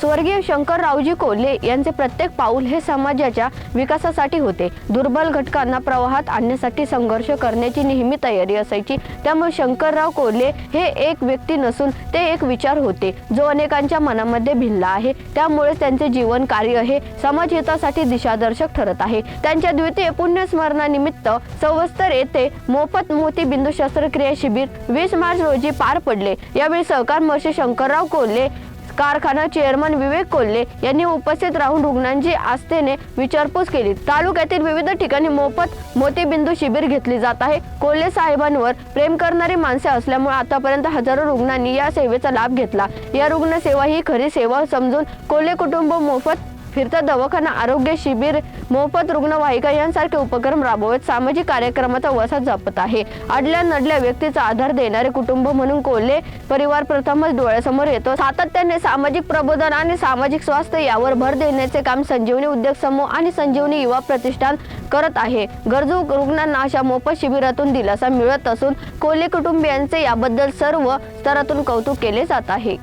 स्वर्गीय शंकररावजी कोल्हे यांचे प्रत्येक पाऊल हे समाजाच्या विकासासाठी होते. दुर्बल घटकांना प्रवाहात आणण्यासाठी संघर्ष करण्याची नेहमी तयारी असायची. त्यामुळे शंकरराव कोल्हे हे एक व्यक्ती नसून ते एक विचार होते. जो अनेकांच्या मनामध्ये भिनला आहे. त्यामुळे त्यांचे जीवन कार्य हे समाजहितासाठी दिशादर्शक ठरत आहे. त्यांच्या द्वितीय पुण्यस्मरणानिमित्त सवस्तर येथे मोफत मोती बिंदू शस्त्रक्रिया शिबिर वीस मार्च रोजी पार पडले. यावेळी सहकार महर्षी शंकरराव कोल्हे कारखाना चेअरमन विवेक कोल्हे यांनी उपस्थित राहून रुग्णांची आस्थेने विचारपूस केली. तालुक्यातील विविध ठिकाणी मोफत मोतीबिंदू शिबिर घेतली जात आहे. कोल्हे साहेबांवर प्रेम करणारी माणसे असल्यामुळे आतापर्यंत हजारो रुग्णांनी या सेवेचा लाभ घेतला. या रुग्णसेवा ही खरी सेवा समजून कोल्हे कुटुंब मोफत फिरता दवाखाना आरोग्य शिबिर मोफत रुग्णवाहिका यांसारखे उपक्रम राबवत सामाजिक कार्यक्रमाचा वसा जपत आहे. अडल्या नडल्या व्यक्तीचा आधार देणारे कुटुंब म्हणून कोल्हे परिवार प्रथमच डोळ्यासमोर येतो. सातत्याने सामाजिक प्रबोधन आणि सामाजिक स्वास्थ्य यावर भर देण्याचे काम संजीवनी उद्योग समूह आणि संजीवनी युवा प्रतिष्ठान करत आहे. गरजू रुग्णांना अशा मोफत शिबिरातून दिलासा मिळत असून कोल्हे कुटुंबियांचे याबद्दल सर्व स्तरातून कौतुक केले जात आहे.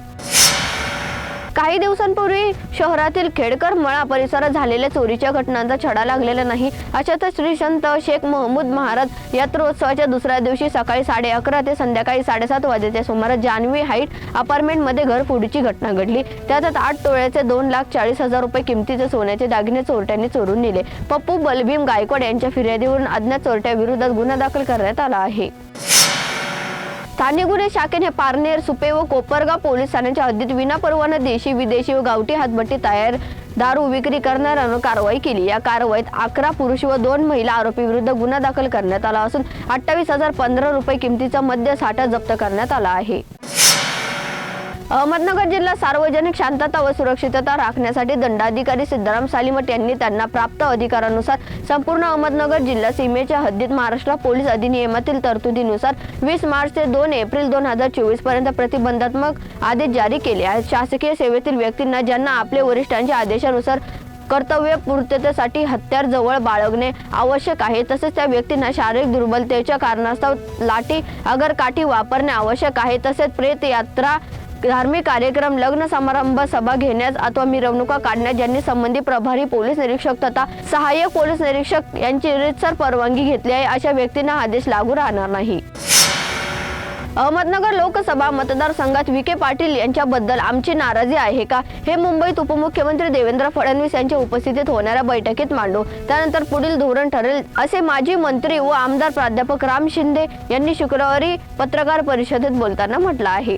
काही दिवसांपूर्वी शहरातील खेडकर मळा परिसरात झालेल्या चोरीच्या घटनांचा छडा लागलेला नाही. अशातच श्री संत शेख महमूद महाराज यात्रोत्सवाच्या दुसऱ्या दिवशी सकाळी साडे अकरा ते संध्याकाळी साडेसात वाजेच्या सुमारास जानवी हाईट अपार्टमेंटमध्ये घरफोडीची घटना घडली. त्यात आठ तोळ्याचे दोन लाख चाळीस हजार रुपये किमतीचे सोन्याचे दागिने चोरट्यांनी चोरून नेले. पप्पू बलभीम गायकवाड यांच्या फिर्यादीवरून अज्ञात चोरट्याविरोधात गुन्हा दाखल करण्यात आला आहे. स्थानिक गुन्हे शाखेने पारनेर सुपे व कोपरगाव पोलीस ठाण्याच्या हद्दीत विनापरवाना देशी विदेशी व गावठी हातभट्टी तयार दारू विक्री करणाऱ्यानं कारवाई केली. या कारवाईत अकरा पुरुष व दोन महिला आरोपी विरुद्ध गुन्हा दाखल करण्यात आला असून अठ्ठावीस हजार पंधरा रुपये किमतीचा मद्य साठा जप्त करण्यात आला आहे. अहमदनगर जिल्हा सार्वजनिक शांतता व सुरक्षितता राखण्यासाठी दंडाधिकारी सिद्धाराम सालीमट यांनी त्यांना प्राप्त अधिकारानुसार संपूर्ण अहमदनगर जिल्हा सीमेच्या हद्दीत महाराष्ट्र पोलीस अधिनियमातील तरतुदीनुसार वीस मार्च ते दोन एप्रिल दोन हजार चोवीसपर्यंत प्रतिबंधात्मक आदेश जारी केले आहेत. शासकीय सेवेतील व्यक्तींना ज्यांना आपल्या वरिष्ठांच्या आदेशानुसार कर्तव्य पूर्ततेसाठी हत्यार जवळ बाळगणे आवश्यक आहे तसेच त्या व्यक्तींना शारीरिक दुर्बलतेच्या कारणास्तव लाठी अगर काठी वापरणे आवश्यक आहे तसेच प्रेत यात्रा धार्मिक कार्यक्रम लग्न समारंभ सभा घेण्यास अथवा मिरवणुका काढण्यास ज्यांनी संबंधित प्रभारी पोलीस निरीक्षक तथा सहाय्यक पोलीस निरीक्षक यांची रीतसर परवानगी घेतली आहे अशा व्यक्तींना आदेश लागू राहणार नाही. अहमदनगर लोकसभा मतदारसंघात विखे पाटील यांच्याबद्दल आमची नाराजी आहे का? हे मुंबईत उपमुख्यमंत्री देवेंद्र फडणवीस यांच्या उपस्थितीत होणाऱ्या बैठकीत मांडू. त्यानंतर पुढील धोरण ठरेल असे माजी मंत्री व आमदार प्राध्यापक राम शिंदे यांनी शुक्रवारी पत्रकार परिषदेत बोलताना म्हटलं आहे.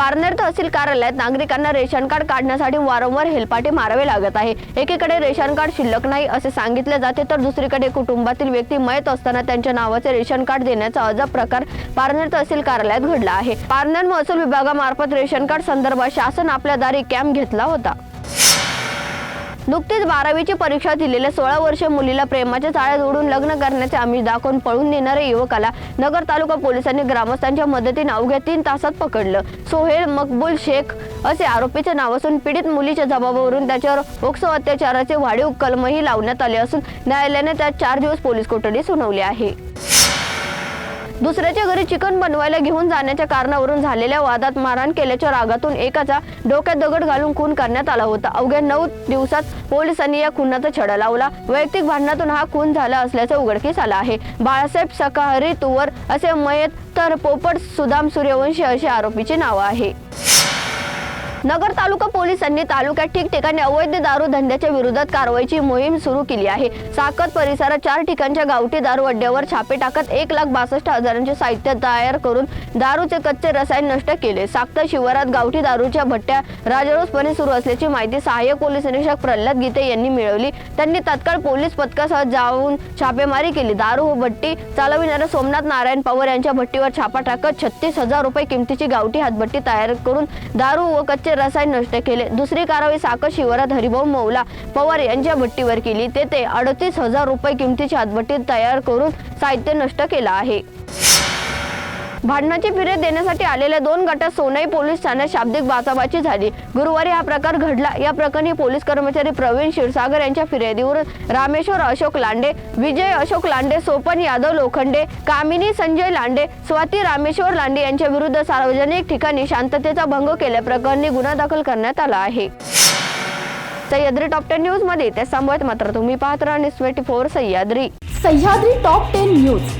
पारनेर तहसील कार्यालयात नागरिकांना रेशन कार्ड काढण्यासाठी वारंवार हेलपाटे मारावे लागत आहे. एकीकडे रेशन कार्ड शिल्लक नाही असे सांगितले जाते तर दुसरीकडे कुटुंबातील व्यक्ती मयत असताना त्यांच्या नावाचे रेशन कार्ड देण्याचा अजब प्रकार पारनेर तहसील कार्यालयात घडला आहे. पारनेर महसूल विभागामार्फत रेशन कार्ड संदर्भात शासन आपल्या दारी कॅम्प घेतला होता. नुकतीच बारावीची परीक्षा दिलेल्या सोळा वर्षीय मुलीला प्रेमाच्या चाळ्यात उडून लग्न करण्याचे आमिष दाखवून पळून नेणाऱ्या युवकाला नगर तालुका पोलिसांनी ग्रामस्थांच्या मदतीने अवघ्या तीन तासात पकडलं. सोहेल मकबूल शेख असे आरोपीचे नाव असून पीडित मुलीच्या जबाबावरून त्याच्यावर पोक्सो अत्याचाराचे वाढीव कलमही लावण्यात आले असून न्यायालयाने त्यात चार दिवस पोलीस कोठडी सुनावली आहे. दुसऱ्याच्या घरी चिकन बनवायला घेऊन जाण्याच्या कारणावरून झालेल्या वादात मारहाण केल्याच्या रागातून एकाचा डोक्यात दगड घालून खून करण्यात आला होता. अवघ्या नऊ दिवसात पोलिसांनी या खुनाचा छडा लावला. वैयक्तिक भांडणातून हा खून झाला असल्याचं उघडकीस आलं आहे. बाळासाहेब सकाहरी तुवर असे मयत तर पोपट सुदाम सूर्यवंशी अशी आरोपीची नावं आहे. नगर तालुका पोलिसांनी तालुक्यात ठिकठिकाणी अवैध दारू धंद्याच्या विरोधात कारवाईची मोहीम सुरू केली आहे. साकत परिसरात चार ठिकाणच्या गावठी दारू अड्ड्यावर छापे टाकत एक लाख बासष्ट हजारांचे साहित्य तयार करून दारूचे कच्चे रसायन नष्ट केले. साक्त शिवारात गावठी दारूच्या भट्ट्या राजरोसपणे सुरू असल्याची माहिती सहाय्यक पोलीस निरीक्षक प्रल्हाद गीते यांनी मिळवली. त्यांनी तत्काळ पोलीस पथकासह जाऊन छापेमारी केली. दारू व भट्टी चालविणाऱ्या सोमनाथ नारायण पवार यांच्या भट्टीवर छापा टाकत छत्तीस हजार रुपये किमतीची गावठी हातभट्टी तयार करून दारू व कच्चे रसायन नष्ट केले. दुसरी कारवाई साखर शिवारात हरिभाऊ मौला पवार यांच्या भट्टीवर केली. तेथे अडतीस हजार रुपये किमतीची हातभट्टी तयार करून साहित्य नष्ट केलं आहे. भांडणाची फिर्याद देण्यासाठी आलेल्या दोन गटात सोनाई पोलीस ठाण्यात शाब्दिक बाचाबाची झाली. गुरुवारी हा प्रकार घडला. या प्रकरणी पोलीस कर्मचारी प्रवीण क्षीरसागर यांच्या फिर्यादीवरून रामेश्वर अशोक लांडे विजय अशोक लांडे सोपन यादव लोखंडे कामिनी संजय लांडे स्वाती रामेश्वर लांडे यांच्या विरुद्ध सार्वजनिक ठिकाणी शांततेचा भंग केल्याप्रकरणी गुन्हा दाखल करण्यात आला आहे. सह्याद्री टॉप टेन न्यूजमध्ये ते सांभत मात्र तुम्ही पाहत राहा. Twenty four Sahyadri. Sahyadri top ten news.